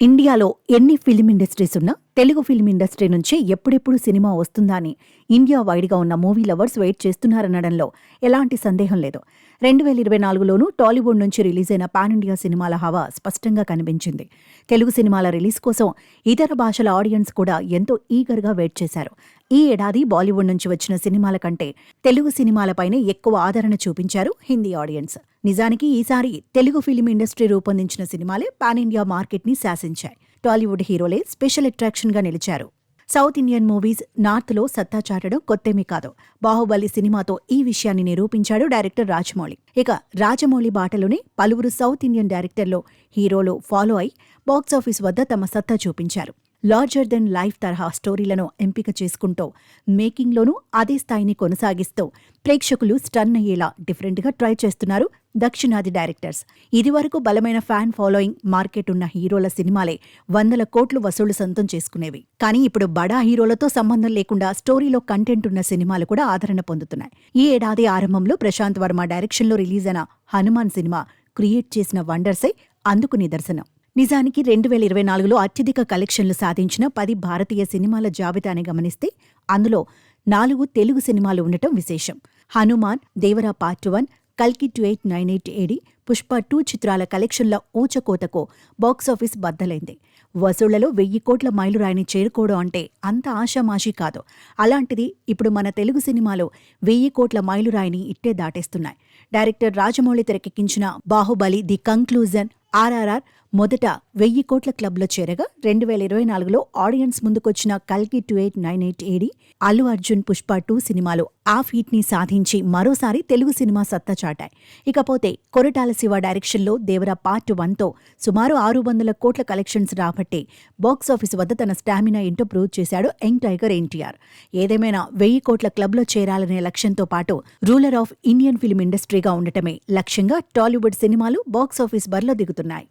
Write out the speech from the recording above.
ఇండియాలో ఎన్ని film industries ఉన్నా తెలుగు ఫిల్మ్ ఇండస్ట్రీ నుంచి ఎప్పుడెప్పుడు సినిమా వస్తుందా అని ఇండియా వైడ్గా ఉన్న మూవీ లవర్స్ వెయిట్ చేస్తున్నారనడంలో ఎలాంటి సందేహం లేదు. రెండు వేల ఇరవై నాలుగులోనూ టాలీవుడ్ నుంచి రిలీజ్ అయిన పాన్ ఇండియా సినిమాల హవా స్పష్టంగా కనిపించింది. తెలుగు సినిమాల రిలీజ్ కోసం ఇతర భాషల ఆడియన్స్ కూడా ఎంతో ఈగర్గా వెయిట్ చేశారు. ఈ ఏడాది బాలీవుడ్ నుంచి వచ్చిన సినిమాల కంటే తెలుగు సినిమాలపైనే ఎక్కువ ఆదరణ చూపించారు హిందీ ఆడియన్స్. నిజానికి ఈసారి తెలుగు ఫిలిం ఇండస్ట్రీ రూపొందించిన సినిమాలే పాన్ ఇండియా మార్కెట్ని శాసించాయి. టాలీవుడ్ హీరోలే స్పెషల్ అట్రాక్షన్గా నిలిచారు. సౌత్ ఇండియన్ మూవీస్ నార్త్లో సత్తా చాటడం కొత్తేమీ కాదు. బాహుబలి సినిమాతో ఈ విషయాన్ని నిరూపించాడు డైరెక్టర్ రాజమౌళి. ఇక రాజమౌళి బాటలోనే పలువురు సౌత్ ఇండియన్ డైరెక్టర్లు హీరోలు ఫాలో అయి బాక్సాఫీస్ వద్ద తమ సత్తా చూపించారు. లార్జర్ దెన్ లైఫ్ తరహా స్టోరీలను ఎంపిక చేసుకుంటూ మేకింగ్లోనూ అదే స్థాయిని కొనసాగిస్తూ ప్రేక్షకులు స్టన్ అయ్యేలా డిఫరెంట్గా ట్రై చేస్తున్నారు దక్షిణాది డైరెక్టర్స్. ఇదివరకు బలమైన ఫ్యాన్ ఫాలోయింగ్ మార్కెట్ ఉన్న హీరోల సినిమాలే వందల కోట్లు వసూళ్ళు సొంతం చేసుకునేవి. కానీ ఇప్పుడు బడా హీరోలతో సంబంధం లేకుండా స్టోరీలో కంటెంట్ ఉన్న సినిమాలు కూడా ఆదరణ పొందుతున్నాయి. ఈ ఏడాది ఆరంభంలో ప్రశాంత్ వర్మ డైరెక్షన్లో రిలీజ్ అయిన హనుమాన్ సినిమా క్రియేట్ చేసిన వండర్సే అందుకు నిదర్శనం. నిజానికి రెండు వేల ఇరవై నాలుగులో అత్యధిక కలెక్షన్లు సాధించిన పది భారతీయ సినిమాల జాబితాని గమనిస్తే అందులో నాలుగు తెలుగు సినిమాలు ఉండటం విశేషం. హనుమాన్ దేవరా పార్ట్ వన్ కల్కి two eight nine eight AD Pushpa two చిత్రాల కలెక్షన్ల ఊచకోతకు బాక్సాఫీస్ బద్దలైంది. వసూళ్ళలో వెయ్యి కోట్ల మైలురాయిని చేరుకోవడం అంటే అంత ఆషామాషీ కాదు. అలాంటిది ఇప్పుడు మన తెలుగు సినిమాలో వెయ్యి కోట్ల మైలురాయిని ఇట్టే దాటేస్తున్నాయి. డైరెక్టర్ రాజమౌళి తెరకెక్కించిన బాహుబలి ది కంక్లూజన్ ఆర్ఆర్ఆర్ మొదట వెయ్యి కోట్ల క్లబ్లో చేరగా రెండు వేల ఇరవై నాలుగులో ఆడియన్స్ ముందుకొచ్చిన కల్కి two eight nine eight AD Allu Arjun Pushpa two సినిమాలు ఆ ఫీట్ని సాధించి మరోసారి తెలుగు సినిమా సత్తా చాటాయి. ఇకపోతే కొరటాల శివ డైరెక్షన్లో దేవరా పార్ట్ వన్తో సుమారు ఆరు వందల కోట్ల కలెక్షన్స్ రాబట్టి బాక్సాఫీస్ వద్ద తన స్టామినా ఏంటో ప్రూవ్ చేశాడు యంగ్ టైగర్ ఎన్టీఆర్. ఏదేమైనా వెయ్యి కోట్ల క్లబ్లో చేరాలనే లక్ష్యంతో పాటు రూలర్ ఆఫ్ ఇండియన్ ఫిల్మ్ ఇండస్ట్రీగా ఉండటమే లక్ష్యంగా టాలీవుడ్ సినిమాలు బాక్సాఫీస్ బరిలో దిగుతున్నాయి.